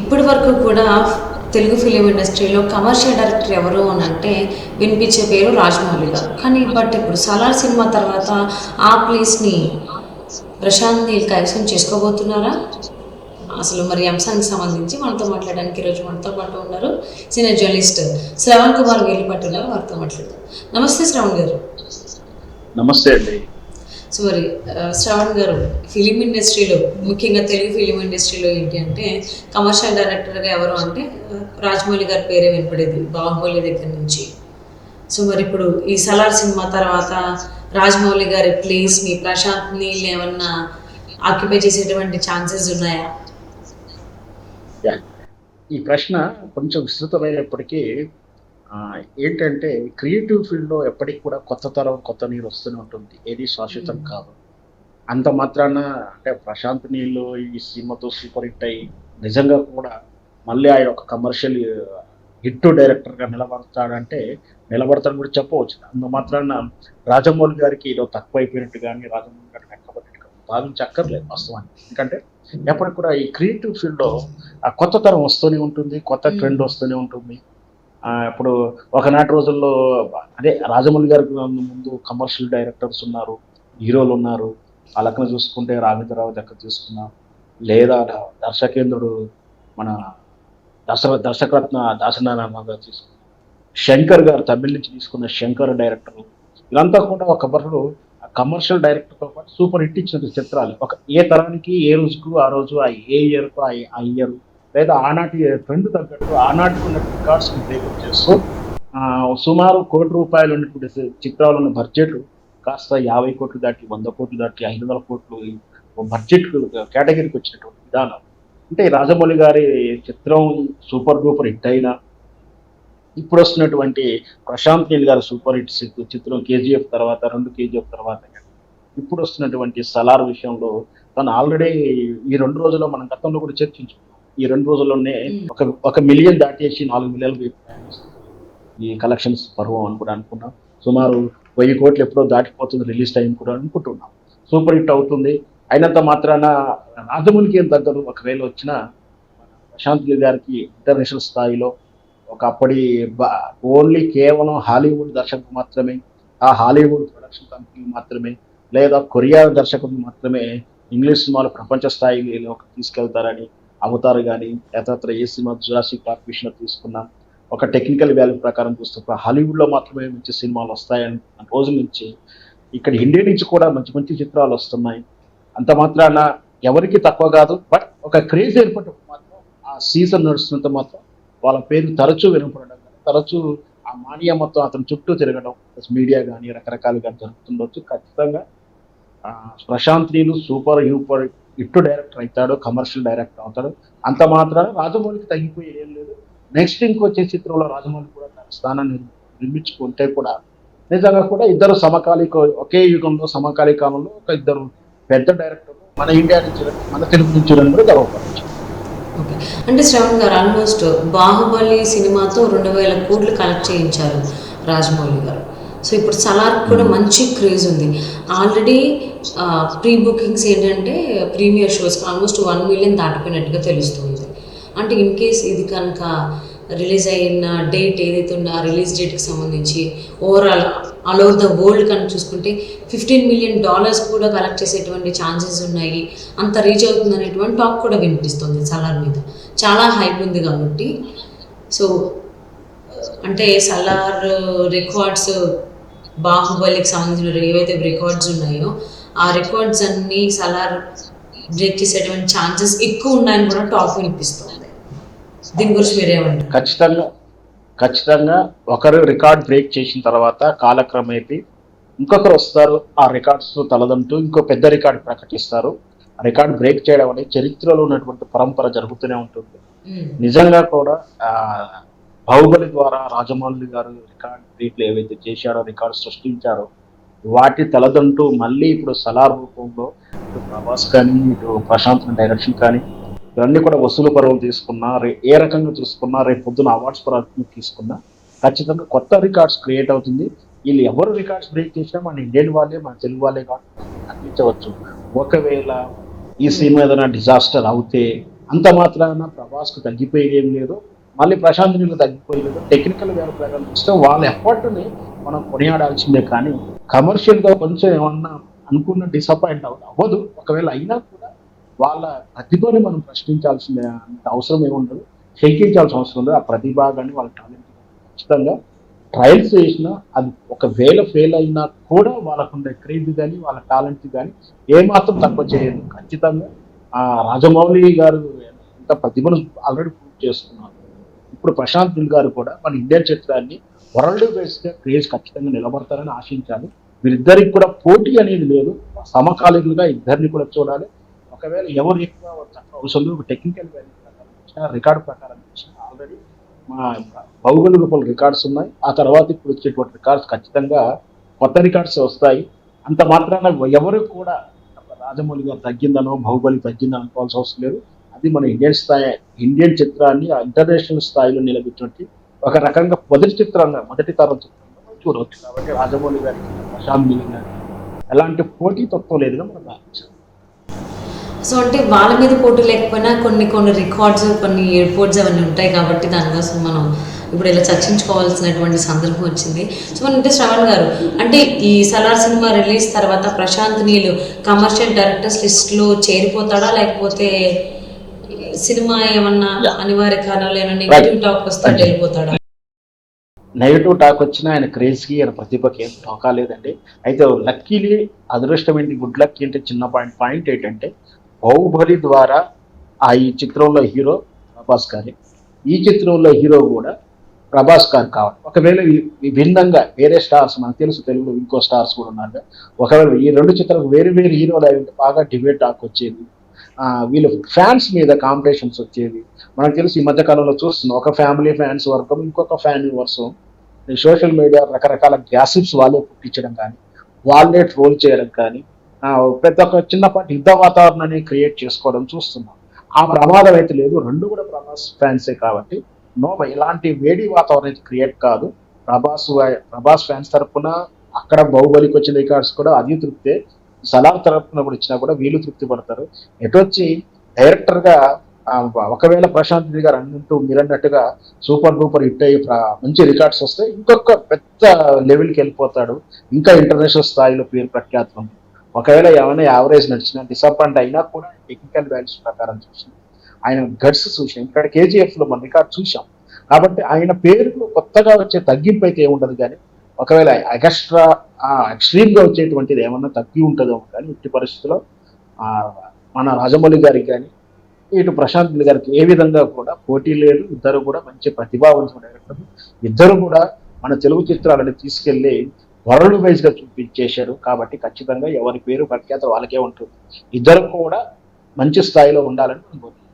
ఇప్పటి వరకు కూడా తెలుగు ఫిలిం ఇండస్ట్రీలో కమర్షియల్ డైరెక్టర్ ఎవరు అని అంటే వినిపించే పేరు రాజమౌళి గారు. కానీ బట్ ఇప్పుడు సలార్ సినిమా తర్వాత ఆ ప్లేస్ని ప్రశాంత్ నీల్ కైవసం చేసుకోబోతున్నారా? అసలు మరి అంశానికి సంబంధించి మనతో మాట్లాడడానికి ఈరోజు మనతో పాటు ఉన్నారు సీనియర్ జర్నలిస్ట్ శ్రవణ్ కుమార్ వేలిపట్టు పట్టున్నారు వారితో మాట్లాడదాం. నమస్తే శ్రవణ్ గారు. నమస్తే అండి. సో మరి శ్రావణ్ గారు ఫిలిం ఇండస్ట్రీలో ముఖ్యంగా తెలుగు ఫిలిం ఇండస్ట్రీలో ఏంటి అంటే కమర్షియల్ డైరెక్టర్గా ఎవరు అంటే uh, రాజమౌళి గారి పేరే వినపడేది బాహుబలి దగ్గర నుంచి. సో మరి ఇప్పుడు ఈ సలార్ సినిమా తర్వాత రాజమౌళి గారి ప్లేస్ని ప్రశాంత్ని నీల్ ఏమన్నా ఆక్యుపై చేసేటువంటి ఛాన్సెస్ ఉన్నాయా? ఈ ప్రశ్న కొంచెం విస్తృతమైనప్పటికీ ఏంటంటే క్రియేటివ్ ఫీల్డ్లో ఎప్పటికి కూడా కొత్త తరం కొత్త నీరు వస్తూనే ఉంటుంది. ఏది శాశ్వతం కాదు. అంత మాత్రాన అంటే ప్రశాంత్ నీళ్ళు ఈ సినిమాతో సూపర్ హిట్ అయ్యి నిజంగా కూడా మళ్ళీ ఆయన ఒక కమర్షియల్ హిట్ డైరెక్టర్గా నిలబడతాడంటే నిలబడతాడని కూడా చెప్పవచ్చు. అంత మాత్రాన రాజమౌళి గారికి ఏదో తక్కువ అయిపోయినట్టు కానీ రాజమౌళి గారికి వెనకబడినట్టు కానీ భావించక్కర్లేదు వాస్తవానికి. ఎందుకంటే ఎప్పటికి కూడా ఈ క్రియేటివ్ ఫీల్డ్లో ఆ కొత్త తరం వస్తూనే ఉంటుంది కొత్త. ట్రెండ్ వస్తూనే ఉంటుంది. ఇప్పుడు ఒకనాటి రోజుల్లో అదే రాజమౌళి గారికి ముందు కమర్షియల్ డైరెక్టర్స్ ఉన్నారు హీరోలు ఉన్నారు. ఆ లెక్కన చూసుకుంటే రాఘవేంద్రరావు దగ్గర తీసుకున్నాం లేదా దర్శకేంద్రుడు మన దర్శ దర్శకరత్న దాసనారాయణ గారు తీసుకున్నాం శంకర్ గారు తమిళ నుంచి తీసుకున్న శంకర్ డైరెక్టర్ ఇదంతా కూడా ఒక కమర్షియల్ కమర్షియల్ డైరెక్టర్తో పాటు సూపర్ హిట్ ఇచ్చిన చిత్రాలు. ఒక ఏ తరానికి ఏ రోజుకు ఆ రోజు ఆ ఏ ఇయర్కు ఆ ఇయర్ లేదా ఆనాటి ట్రెండ్ తగ్గట్టు ఆనాటికి ఉన్న రికార్డ్స్ బ్రేకప్ చేస్తూ సుమారు కోటి రూపాయలు ఉన్నటువంటి చిత్రాలు ఉన్న బడ్జెట్ కాస్త యాభై కోట్లు దాటి వంద కోట్లు దాటి ఐదు వందల కోట్లు బడ్జెట్ కేటగిరీకి వచ్చినటువంటి విధానం. అంటే రాజమౌళి గారి చిత్రం సూపర్ డూపర్ హిట్ అయినా ఇప్పుడు వస్తున్నటువంటి ప్రశాంత్ నీల్ గారి సూపర్ హిట్ చిత్రం కేజీఎఫ్ తర్వాత రెండు కేజీఎఫ్ తర్వాత ఇప్పుడు వస్తున్నటువంటి సలార్ విషయంలో తను ఆల్రెడీ ఈ రెండు రోజుల్లో మనం గతంలో కూడా చర్చించుకున్నాం. ఈ రెండు రోజుల్లోనే. ఒక ఒక మిలియన్ దాటేసి నాలుగు మిలియన్లు ఈ కలెక్షన్స్ పర్వం అని కూడా అనుకున్నాం సుమారు వెయ్యి కోట్లు ఎప్పుడో దాటిపోతుంది రిలీజ్ టైం కూడా అనుకుంటున్నాం. సూపర్ హిట్ అవుతుంది. అయినంత మాత్రాన రాజమౌళికి ఏం తగ్గదు. ఒకవేళ వచ్చిన ప్రశాంత్ గారికి ఇంటర్నేషనల్ స్థాయిలో ఒక అప్పటి ఓన్లీ కేవలం హాలీవుడ్ దర్శకులు మాత్రమే ఆ హాలీవుడ్ ప్రొడక్షన్ కంపెనీ మాత్రమే లేదా కొరియా దర్శకులు మాత్రమే ఇంగ్లీష్ సినిమాలు ప్రపంచ స్థాయిలోకి తీసుకెళ్తారని అమ్ముతారు కానీ యథాత్ర ఏ సినిమా జురాసిక్ పార్క్ విషయంలో తీసుకున్నాం ఒక టెక్నికల్ వాల్యూ ప్రకారం చూస్తే హాలీవుడ్లో మాత్రమే మంచి సినిమాలు వస్తాయని రోజు నుంచి ఇక్కడ ఇండియా నుంచి కూడా మంచి మంచి చిత్రాలు వస్తున్నాయి. అంత మాత్రాన ఎవరికి తక్కువ కాదు బట్ ఒక క్రేజ్ ఏర్పడినప్పుడు మాత్రం ఆ సీజన్ నడుస్తున్నంత మాత్రం వాళ్ళ పేరు తరచూ వినపడడం కానీ తరచూ ఆ మానియా మొత్తం అతని చుట్టూ తిరగడం మీడియా కానీ రకరకాలుగా జరుగుతుండొచ్చు. ఖచ్చితంగా ప్రశాంత్ నీలు సూపర్ హ్యూపర్ ఇట్టు డైరెక్టర్ అవుతాడు కమర్షియల్ డైరెక్టర్ అవుతాడు. అంత మాత్రాన రాజమౌళికి తగ్గిపోయేది ఏం లేదు. నెక్స్ట్ ఇంకొచ్చే చిత్రంలో రాజమౌళి కూడా తన స్థానాన్ని నిర్మించుకుంటే కూడా నిజంగా కూడా ఇద్దరు సమకాలిక ఒకే యుగంలో సమకాలికాలంలో ఒక ఇద్దరు పెద్ద డైరెక్టర్లు మన ఇండియా నుంచి మన తెలుగు నుంచి కూడా గర్వపడచ్చు అంటే శ్రవణ్ గారు ఆల్మోస్ట్ బాహుబలి సినిమాతో రెండు వేల కోట్లు కలెక్ట్ చేయించారు రాజమౌళి గారు. సో ఇప్పుడు సలార్ కూడా మంచి క్రేజ్ ఉంది. ఆల్రెడీ ప్రీ బుకింగ్స్ ఏంటంటే premiere shows almost one million దాటిపోయినట్టుగా తెలుస్తుంది. అంటే ఇన్ కేస్ ఇది కనుక రిలీజ్ అయిన డేట్ ఏదైతే ఉందో ఆ రిలీజ్ డేట్కి సంబంధించి overall all over the world కనుక చూసుకుంటే ఫిఫ్టీన్ మిలియన్ డాలర్స్ కూడా కలెక్ట్ చేసేటువంటి ఛాన్సెస్ ఉన్నాయి. అంత రీచ్ అవుతుంది అనేటువంటి టాక్ కూడా వినిపిస్తుంది సలార్ మీద. చాలా హైప్ ఉంది కాబట్టి. సో అంటే సలార్ రికార్డ్స్ బాహుబలికి సంబంధించిన ఏవైతే రికార్డ్స్ ఉన్నాయో ఆ రికార్డ్స్ అన్ని సలార్ బ్రేక్ చేసేటువంటి ఛాన్సెస్ ఎక్కువ ఉన్నాయని కూడా టాక్ వినిపిస్తుంది. దీని గురించి మీరేమంటారు? ఖచ్చితంగా ఖచ్చితంగా ఒకరు రికార్డ్ బ్రేక్ చేసిన తర్వాత కాలక్రమేపీ ఇంకొకరు వస్తారు ఆ రికార్డ్స్ తలదంటూ ఇంకో పెద్ద రికార్డ్ ప్రకటిస్తారు. ఆ రికార్డ్ బ్రేక్ చేయడం అనేది చరిత్రలో ఉన్నటువంటి పరంపర జరుగుతూనే ఉంటుంది. నిజంగా కూడా ఆ, బాహుబలి ద్వారా రాజమౌళి గారు రికార్డ్ బ్రేక్లు ఏవైతే చేశారో రికార్డ్ సృష్టించారో వాటి తలదంటూ మళ్ళీ ఇప్పుడు సలార్ రూపంలో ఇటు ప్రభాస్ కానీ ఇటు ప్రశాంత్ డైరెక్షన్ కానీ ఇవన్నీ కూడా వసూలు పరువులు తీసుకున్నా రే ఏ రకంగా చూసుకున్నా రేపు పొద్దున అవార్డ్స్ పరంగా తీసుకున్నా ఖచ్చితంగా కొత్త రికార్డ్స్ క్రియేట్ అవుతుంది. వీళ్ళు ఎవరు రికార్డ్స్ బ్రేక్ చేసినా మన ఇండియన్ వాళ్ళే మన తెలుగు వాళ్ళే కాబట్టి అందించవచ్చు ఒకవేళ ఈ సినిమా ఏదైనా డిజాస్టర్ అవుతే అంత మాత్రాన ప్రభాస్కు తగ్గిపోయేది ఏం లేదు. మళ్ళీ ప్రశాంత్ నీళ్ళు తగ్గిపోయలేదు టెక్నికల్ ప్రకారం చూస్తే వాళ్ళ ఎఫర్ట్ని మనం కొనియాడాల్సిందే కానీ కమర్షియల్గా కొంచెం ఏమన్నా అనుకున్న డిసప్పాయింట్ అవ్వదు అవ్వదు. ఒకవేళ అయినా కూడా వాళ్ళ ప్రతిభని మనం ప్రశ్నించాల్సిన అంత అవసరం ఏముండదు. శంకించాల్సిన అవసరం ఉండదు ఆ ప్రతిభ కానీ వాళ్ళ టాలెంట్ ఖచ్చితంగా ట్రయల్స్ చేసినా అది ఒకవేళ ఫెయిల్ అయినా కూడా వాళ్ళకుండే క్రేజ్ కానీ వాళ్ళ టాలెంట్ కానీ ఏమాత్రం తక్కువ చేయదు. ఖచ్చితంగా ఆ రాజమౌళి గారు ఎంత ప్రతిభను ఆల్రెడీ ప్రూవ్ చేస్తున్నారు. ఇప్పుడు ప్రశాంత్ నీల్ గారు కూడా మన ఇండియన్ చిత్రాన్ని వరల్డ్ బేస్గా క్రేజ్ ఖచ్చితంగా నిలబడతారని ఆశించాలి. వీరిద్దరికి కూడా పోటీ అనేది లేదు. సమకాలీనులుగా ఇద్దరిని కూడా చూడాలి. ఒకవేళ ఎవరు ఎక్కువ అవసరం లేదు టెక్నికల్ వాల్యూ ప్రకారం రికార్డు ప్రకారం ఆల్రెడీ మా భౌగోళిక పలు రికార్డ్స్ ఉన్నాయి. ఆ తర్వాత ఇప్పుడు వచ్చేటువంటి రికార్డ్స్ ఖచ్చితంగా కొత్త రికార్డ్స్ వస్తాయి. అంత మాత్రాన ఎవరు కూడా రాజమౌళి గారు తగ్గిందనో బాహుబలి తగ్గిందని అనుకోవాల్సిన అవసరం లేదు. అది మన ఇండియన్ స్థాయి ఇండియన్ చిత్రాన్ని ఇంటర్నేషనల్ స్థాయిలో నిలబెట్టినట్టు ఒక రకంగా మొదటి చిత్రంగా మొదటి తరం చిత్రంగా చూడవచ్చు. కాబట్టి రాజమౌళి గారికి ప్రశాంత్ నీల్ గారికి ఎలాంటి పోటీ తత్వం లేదుగా మనం భావించాం సో అంటే వాళ్ళ మీద పోటీ లేకపోయినా కొన్ని కొన్ని రికార్డ్స్ కొన్ని ఎయిర్పోర్ట్స్ అవన్నీ ఉంటాయి కాబట్టి దానికోసం మనం ఇప్పుడు ఇలా చర్చించుకోవాల్సినటువంటి సందర్భం వచ్చింది. సో మన అంటే శ్రవణ్ గారు అంటే ఈ సలార్ సినిమా రిలీజ్ తర్వాత ప్రశాంత్ నీళ్ళు కమర్షియల్ డైరెక్టర్స్ లిస్ట్లో చేరిపోతాడా లేకపోతే సినిమా ఏమన్నా అనివార్య కారణాలు నెగిటివ్ టాక్ వస్తే అటు వెళ్ళిపోతాడా? నెగిటివ్ టాక్ వచ్చినా ఆయన క్రేజ్కి ఆయన ప్రతిభకి ఏం లేదండి అయితే లక్కీలీ అదృష్టం ఏంటి గుడ్ లక్ ఏంటి చిన్న పాయింట్ పాయింట్ ఏంటంటే బాహుబలి ద్వారా ఆ ఈ చిత్రంలో హీరో ప్రభాస్ గారి. ఈ చిత్రంలో హీరో కూడా ప్రభాస్ గారు కావాలి. ఒకవేళ ఈ- ఈ భిన్నంగా వేరే స్టార్స్ మనకు తెలుసు తెలుగులో ఇంకో స్టార్స్ కూడా ఉన్నారు. ఒకవేళ ఈ రెండు చిత్రాలు వేరు వేరు హీరోలు అయి ఉంటే బాగా డిబేట్ టాక్ వచ్చేది. వీళ్ళు ఫ్యాన్స్ మీద కాంపిటీషన్స్ వచ్చేది మనకు తెలిసి ఈ మధ్య కాలంలో చూస్తున్నాం. ఒక ఫ్యామిలీ ఫ్యాన్స్ వర్గం ఇంకొక ఫ్యామిలీ వర్గం సోషల్ మీడియా రకరకాల గ్యాసిప్స్ వాళ్ళే పుట్టించడం కానీ వాళ్ళే ట్రోల్ చేయడం కానీ ప్రతి ఒక్క చిన్నపాటి యుద్ధ వాతావరణాన్ని క్రియేట్ చేసుకోవడం చూస్తున్నాం. ఆ ప్రమాదం అయితే లేదు. రెండు కూడా ప్రభాస్ ఫ్యాన్సే కాబట్టి. నో ఇలాంటి వేడి వాతావరణం అయితే క్రియేట్ కాదు. ప్రభాస్ ప్రభాస్ ఫ్యాన్స్ తరఫున అక్కడ బాహుబలికి వచ్చిన రికార్డ్స్ కూడా అది తృప్తే. సలాం తరపున కూడా ఇచ్చినా కూడా వీళ్ళు తృప్తి పడతారు. ఎటొచ్చి డైరెక్టర్గా ఒకవేళ ప్రశాంత్ రెడ్డి గారు అన్నట్టు మీరన్నట్టుగా సూపర్ డూపర్ హిట్ అయ్యి మంచి రికార్డ్స్ వస్తే ఇంకొక పెద్ద లెవెల్కి వెళ్ళిపోతాడు. ఇంకా ఇంటర్నేషనల్ స్థాయిలో పేరు ప్రఖ్యాతం. ఒకవేళ ఏమైనా యావరేజ్ నడిచినా డిసప్పాయింట్ అయినా కూడా టెక్నికల్ వాల్యూస్ ప్రకారం చూసిన. ఆయన గడ్స్ చూసాం ఇక్కడ కేజీఎఫ్లో మన రికార్డ్ చూసాం కాబట్టి ఆయన పేరులో కొత్తగా వచ్చే తగ్గింపు అయితే ఏముండదు కానీ ఒకవేళ ఎగస్ట్రా ఎక్స్ట్రీమ్గా వచ్చేటువంటిది ఏమన్నా తగ్గి ఉంటుందో కానీ ఇట్టి పరిస్థితుల్లో మన రాజమౌళి గారికి కానీ ఇటు ప్రశాంత్ గారికి ఏ విధంగా కూడా పోటీ లేదు ఇద్దరు కూడా మంచి ప్రతిభావంతులు ఇద్దరు కూడా మన తెలుగు చిత్రాలను తీసుకెళ్ళి వరల్డ్ వైజ్గా చూపించేశారు. కాబట్టి ఖచ్చితంగా ఎవరి పేరు ప్రఖ్యాత వాళ్ళకే ఉంటుంది. ఇద్దరు కూడా మంచి స్థాయిలో ఉండాలని అనుకుంటున్నారు